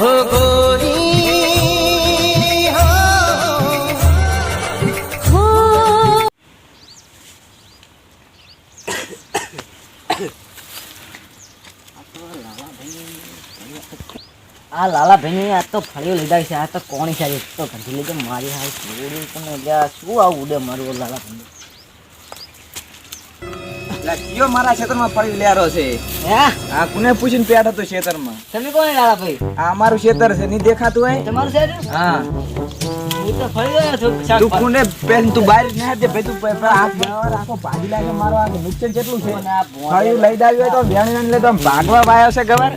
આ લાલા ભાઈ તો ફળીઓ લીધા છે આ તો કોણી છે તો કાઢી લીધો મારી હાલ શું આવું ઉડે મારું લાલા ભાઈ કયો મારા ખેતરમાં પડી લેરો છે? હે? આ કોને પૂછીને પેટ હતો ખેતરમાં તમે કોણ લાલા ભાઈ? આ અમારું ખેતર છે નહીં દેખાતું હોય? તમારું છે હા. હું તો કોને પેન તું બહાર ના દે ભાઈ તું હાથ બરાબર આખો ભાજી લાગે મારો આ નુકસાન કેટલું છે. આ લઈ દાવ્યું હોય તો વેણી વેણી લઈ તો ભાગવા વાયો છે ગવાર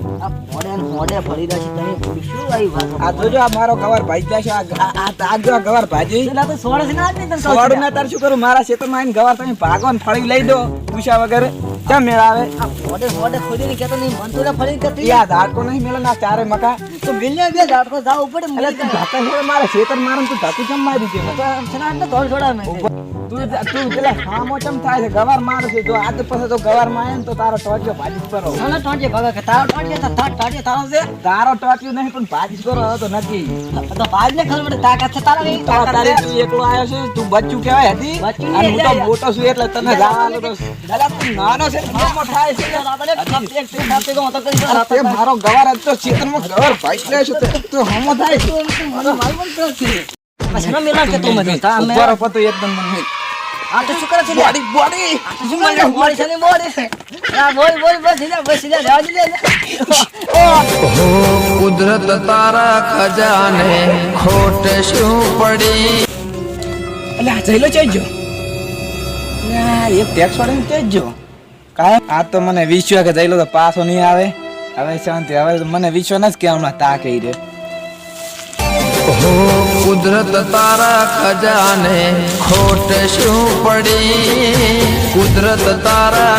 આ ભોંડે ને ભોંડે ફળી રહ્યા છે. તમે શું આવી વાતો આ જોજો આ મારો ગવાર ભાજી જાય આ આ આ આ ગવાર ભાજી. પેલા તો સોળ છે ને નહીં તને કહું સોડું છું. ના તાર શું કરું? મારા ખેતરમાં આવીને ગવાર તમે ભાગો ને ફળી લઈ દો પૂછ્યા વગર. ક્યાં મેળ આવે? આ ભોંડે ખોદીને કહેતો નહીં, મન તો લે ફળીને કહેતી. યાદ હાડકો નહીં મેલે ના ચારે મકા. તો બિલ્લે બે ઝાટકો જાવું પડે, એટલે તું ધાતા મારા ખેતર મારે તું ધાતું ચમ મારી તો ધોળ છે. તું તું એટલે હામો ચમ થાય છે? ગવાર મારે છે. જો આજ પછી તો ગવાર મારે તો તારો ટોટિયો ભાજી કરો. ના, ના, ટોંટીએ ભાગે કે તારો ટોટ્યો? તો તાર ટોંટીએ તારો છે. તારો ટોટિયો નહીં પણ ભાજી કરો તો નથી તો ભાજને ખબર પડે, તાકાત છે તારા નહીં, તો તાકાત તું એકલો આવ્યો છે. તું બચ્ચું કહેવાય હતી. અને હું તો મોટો છું એટલે તને જવાનું તો દાદા તું નાનો છે ને થાય છે. એક થી સાથે તો તો કરી તે મારો ગવાર હતો ખેતરમાં ગવાર ભાઈ લે છે. તો- તો હમો થાય છે. મારો માલ પણ તો છે. પછી મેં મેલા કે તું મને. તા મેં ઉપર રહો પતો એકદમ મને આ તો શું કરે છે બોડી બોડી. શું મને બોડી છે ને બોડી? ના બોલ, બોલ, બસ, ઇલા બસ, ઇલા દે, લે, લે. કુદરત તારા ખજાને ખોટ શું પડી? આ જઈલો ચઈ એક ટેક્સ વાળો ને ગયો કાય આ તો મને વિશ્વ કે જઈલો તો પાછો નહીં આવે. હવે શાંતિ હવે મને વિશ્વ નથી કે હમણાં તા કહી દે કુદરત તારા ખજાને ખોટ શું પડી? કુદરત તારા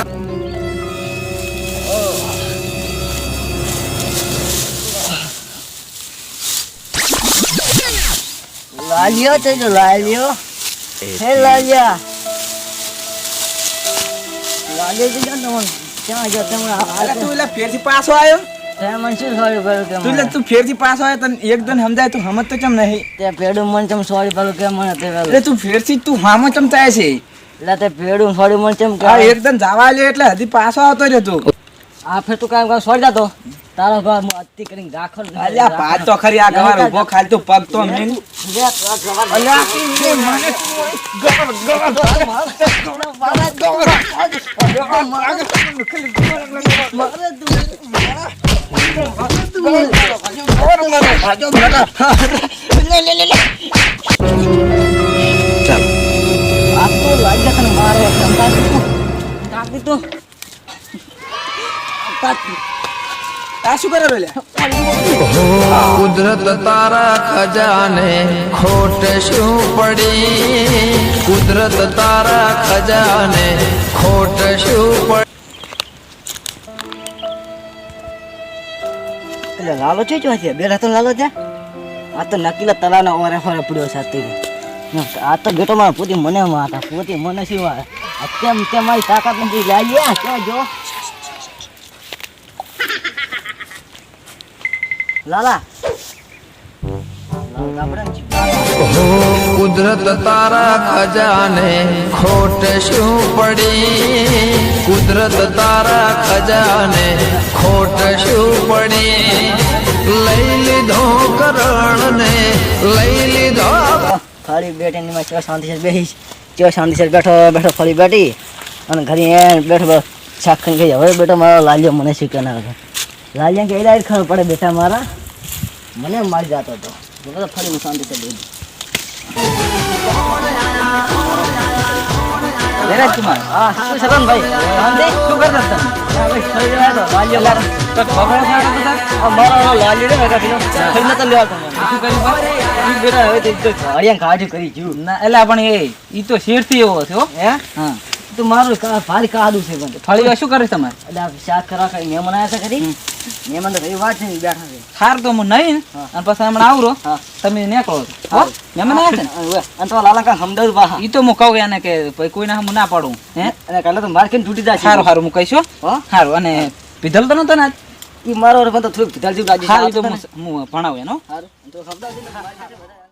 લાલિયો છે જો લાલિયો? હે લાલિયા? લાલિયો છે જો તમને ક્યાં જો તમે અરે તું એટલે ફેરથી પાછો આવ્યો? મને શું સોરી પડ્યું કે તું તું ફેરથી પાછો આવ્યો તને એકદમ સમજાય તું હમત તો ચમ નહીં તે પેડું મન ચમ સોરી પડ્યું કે મને તે એટલે તું ફેરથી તું હામો ચમ થાય છે એટલે તે પેડું સોરી મન ચમ કે એકદમ જવા લે એટલે હજી પાછો આવતો તું આ ફેર તું કામ કામ સોરી જાતો તારો ઘર હું અતિ કરીને રાખો અલ્યા પાછ તો ખરી આ ગવાર ઊભો ખાલી તું પગ તો મેં અલ્યા લ્યા કુદરત તારા ખજાને ખોટ શું પડી? કુદરત તારા ખજાને ખોટ શું પડી એટલે લાલો છે જો છે બેઠા તો લાલો છે? આ તો નકીલા તલાના ઓરે ફરે પડ્યો છે અત્યારે. આ તો બેટો મારા પોતી મને માતા પોતી મને આવે કેમ કે મારી તાકાત નથી? લાવીએ કે જો લાલા. લાલા, આપણે. કુદરત તારા ખજાને ખોટ શું પડી કુદરત તારા ખજાને ખોટ શું પડી લઈ લીધો કરણને લઈ લીધો ફરી બેઠીને મેં ચો શાંતિ છે બેસી ચો શાંતિ છે બેઠો બેઠો ફરી બેઠી. અને ઘરે એ બેઠો બેઠો શાક ખાઈને ગઈ. હવે બેટો મારો લાલ્યો મને શીખે ના કરે લાલિયા કે એલા ખબર પડે બેટા મારા? મને મારી જતો હતો બોલો તો ફરી હું શાંતિ છે બેસી જયરાજ હા શું છે ભાઈ? શાંતિ શું કરતા હતા? હા, ભાઈ, ફરી ગયા તો લાલ્યો લાલ તો ખબર નથી પડતા આ મારો ઓલો લાલ્યો ને કાકા પેલો ફરી નતો લેવા તો મને શું કરી જુ ના એટલે પણ એ ઈ તો શેરથી એવો હા. તું મારું કા ભારી કાદું છે પણ. શું કરે તમારે? શાક કરવા મહેમાન આવ્યા છે ખરી? મહેમાન તો કઈ વાત નહીં બેઠા હાર તો હું નહીં અને પછી હમણાં આવરો. તમે નીકળો. હો. મહેમાન આવ્યા છે ને? અને તો લાલા કા હમદર્દ પાહા ઈ તો હું કહું એને કે ભાઈ કોઈને હું ના પાડું હે? અને કાલે તો માર કેમ તૂટી જાય સારું સારું હું કહીશું હો. સારું અને પીધલ તો નતો ને? ઈ મારો તો થોડુંક પિતાલ જેવું લાગે તો હું ભણાવું એનો. તો ને.